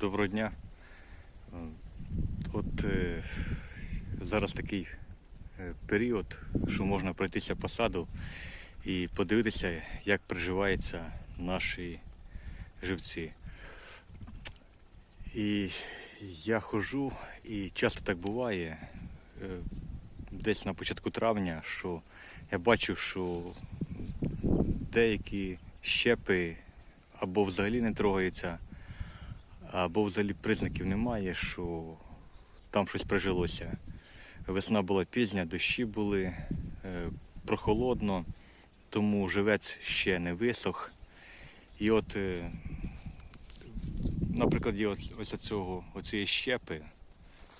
Доброго дня. От е, зараз такий е, період, що можна пройтися по саду і подивитися, як приживаються наші живці. І я ходжу, і часто так буває, е, десь на початку травня, що я бачу, що деякі щепи або взагалі не трогаються, або взагалі признаків немає, що там щось прижилося. Весна була пізня, дощі були, е, прохолодно, тому живець ще не висох. І от, е, на прикладі от, ось цього, оцієї щепи,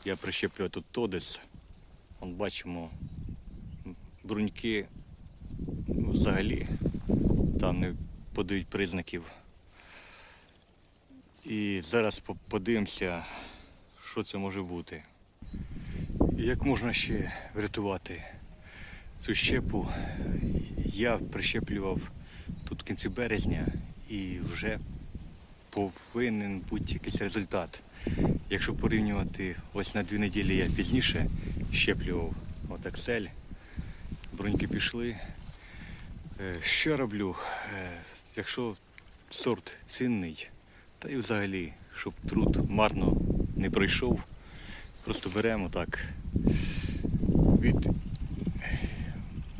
я прищеплюю тут тодис. Вон бачимо бруньки взагалі там не подають признаків. І зараз подивимося, що це може бути. Як можна ще врятувати цю щепу? Я прищеплював тут в кінці березня і вже повинен бути якийсь результат. Якщо порівнювати ось на дві неділі я пізніше щеплював от Excel, бруньки пішли. Е, Що роблю? Е, Якщо сорт цінний, та й взагалі, щоб труд марно не пройшов, просто беремо так, від,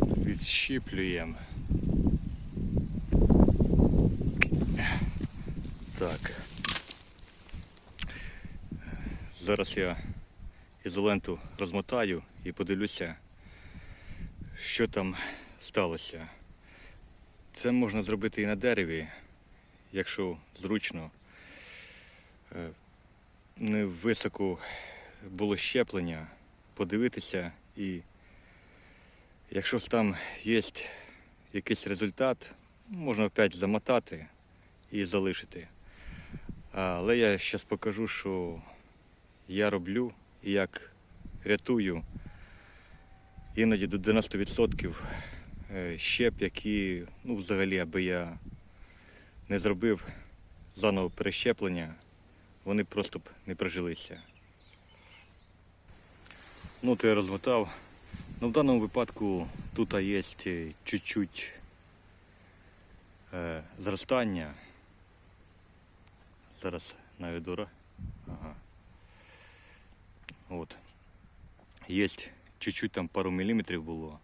відщіплюємо. Так. Зараз я ізоленту розмотаю і подивлюся, що там сталося. Це можна зробити і на дереві, якщо зручно. Е, Не високо було щеплення, подивитися і якщо там є якийсь результат, можна опять замотати і залишити. Але я зараз покажу, що я роблю і як рятую іноді до 90% е, щеп, які ну, взагалі, аби я не зробив заново перещеплення, вони просто б не прижилися. Ну, то я розмотав. Ну, в даному випадку тут є чуть-чуть е, зростання. Зараз наведу. Ага. От. Є чуть-чуть там пару міліметрів було.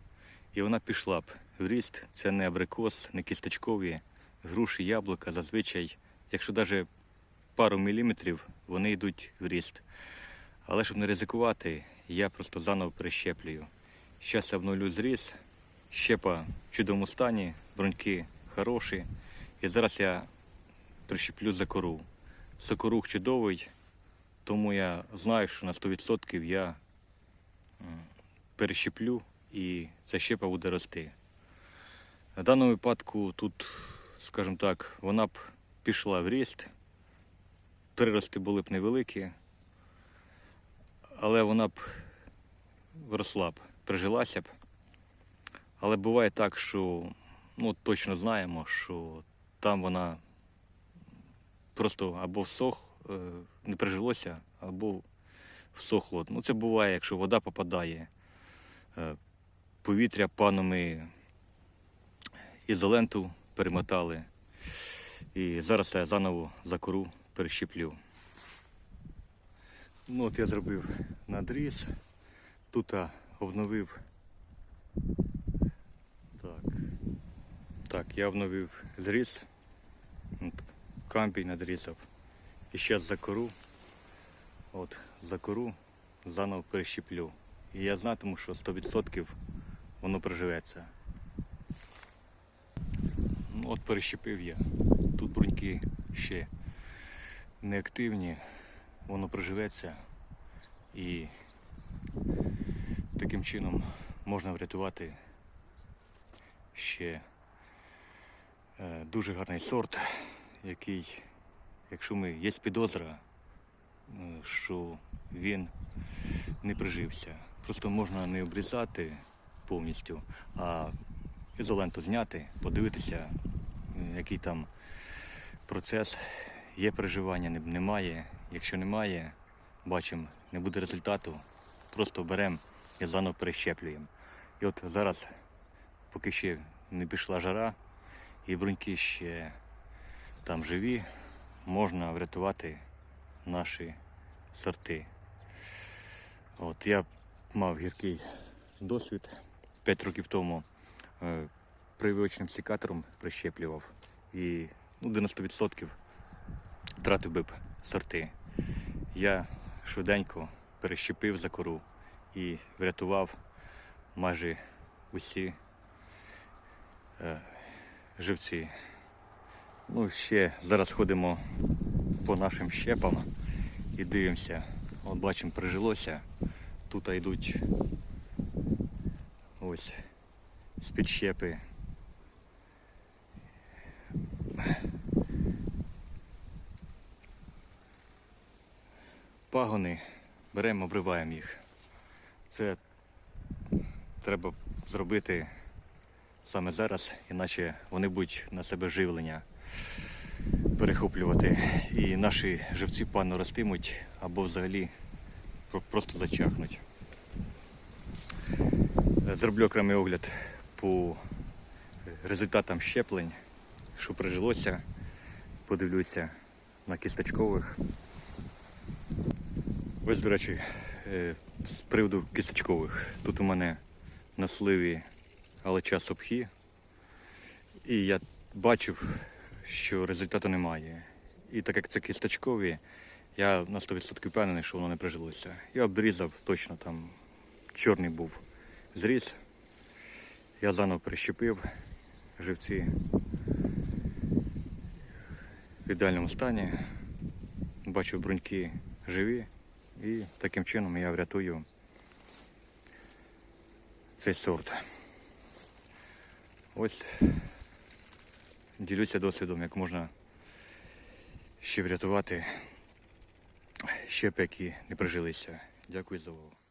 І вона пішла б в ріст. Це не абрикос, не кісточкові, груші, яблука. Зазвичай, якщо навіть пару міліметрів, вони йдуть в ріст. Але щоб не ризикувати, я просто заново перещеплюю. Зараз я обновлю зріз, щепа в чудовому стані, бруньки хороші. І зараз я прищеплю за кору. Сокорух чудовий, тому я знаю, що на 100% я перещеплю і ця щепа буде рости. На даному випадку тут, скажімо так, вона б пішла в ріст, прирости були б невеликі, але вона б росла б, прижилася б. Але буває так, що ну, точно знаємо, що там вона просто або всох, е, не прижилося, або всохло. Ну, це буває, якщо вода попадає, е, повітря панами ізоленту перемотали. І зараз я заново за кору перещеплю. Ну, от я зробив надріз. Тут обновив. Так. Так, я обновив зріз. Кампій надрізав. І зараз за кору. От, за кору заново перещеплю. І я знатиму, що 100% воно приживеться. Ну, от перещепив я. Тут бруньки ще не активні, воно приживеться і таким чином можна врятувати ще е, дуже гарний сорт, який, якщо ми є підозра, е, що він не прижився. Просто можна не обрізати повністю, а ізоленту зняти, подивитися, який там процес, є приживання, не- немає, Якщо немає, бачимо, не буде результату, просто беремо і заново перещеплюємо. І от зараз, поки ще не пішла жара, і бруньки ще там живі, можна врятувати наші сорти. От я мав гіркий досвід 5 років тому е, прививочним секатором прищеплював і ну, 90% втратив би б сорти. Я швиденько перещепив за кору і врятував майже усі е, живці. Ну, ще зараз ходимо по нашим щепам і дивимося. От бачимо, прижилося. Тут йдуть ось з-під щепи. Пагони беремо, обриваємо їх. Це треба зробити саме зараз, іначе вони будуть на себе живлення перехоплювати. І наші живці пану ростимуть або взагалі просто зачахнуть. Зроблю окремий огляд по результатам щеплень, що прижилося. Подивлюся на кісточкових. Ось, до речі, е, з приводу кісточкових. Тут у мене на сливі алеча сопхі. І я бачив, що результату немає. І так як це кісточкові, я на 100% впевнений, що воно не прижилося. Я обрізав точно там чорний був зріз. Я заново прищепив живці в ідеальному стані. Бачу бруньки живі і таким чином я врятую цей сорт. Ось ділюся досвідом, як можна ще врятувати щепи, які не прижилися. Дякую за увагу.